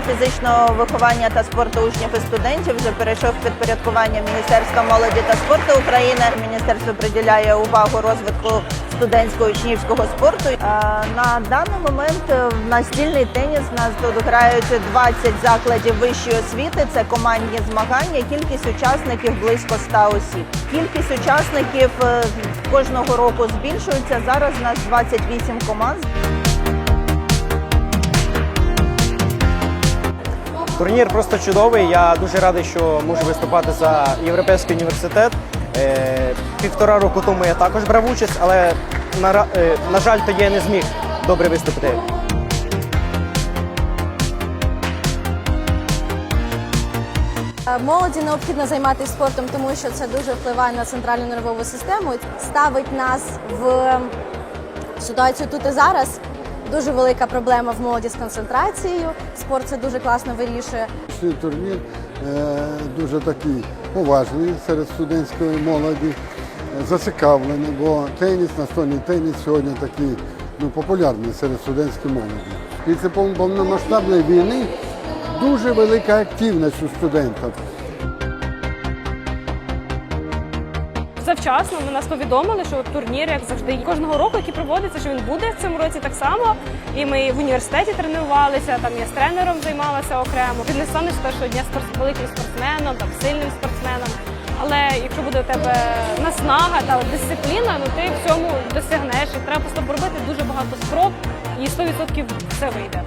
фізичного виховання та спорту учнів і студентів вже перейшов підпорядкування Міністерства молоді та спорту України. Міністерство приділяє увагу розвитку студентського учнівського спорту. На даний момент в настільний теніс в нас тут грають 20 закладів вищої освіти. Це командні змагання. Кількість учасників близько 100 осіб. Кількість учасників е, кожного року збільшується. Зараз у нас 28 команд. Турнір просто чудовий. Я дуже радий, що можу виступати за європейський університет. Е, Півтора року тому я також брав участь, але на, е, на жаль, тоді я не зміг добре виступити. Е, Молоді необхідно займатися спортом, тому що це дуже впливає на центральну нервову систему, ставить нас в ситуацію тут і зараз. Дуже велика проблема в молоді з концентрацією. Спорт це дуже класно вирішує. Цей турнір е, дуже такий поважний серед студентської молоді, е, зацікавлений, бо теніс, настольний теніс сьогодні такий ну, популярний серед студентської молоді. Після повномасштабної війни дуже велика активність у студентів. Завчасно ми нас повідомили, що турнір, як завжди, кожного року, який проводиться, що він буде в цьому році так само. І ми в університеті тренувалися, там я з тренером займалася окремо. Ти не станеш першого дня спорт- великим спортсменом, там сильним спортсменом. Але якщо буде у тебе наснага та дисципліна, ну ти в цьому досягнеш. І треба просто робити дуже багато спроб, і 100% все вийде.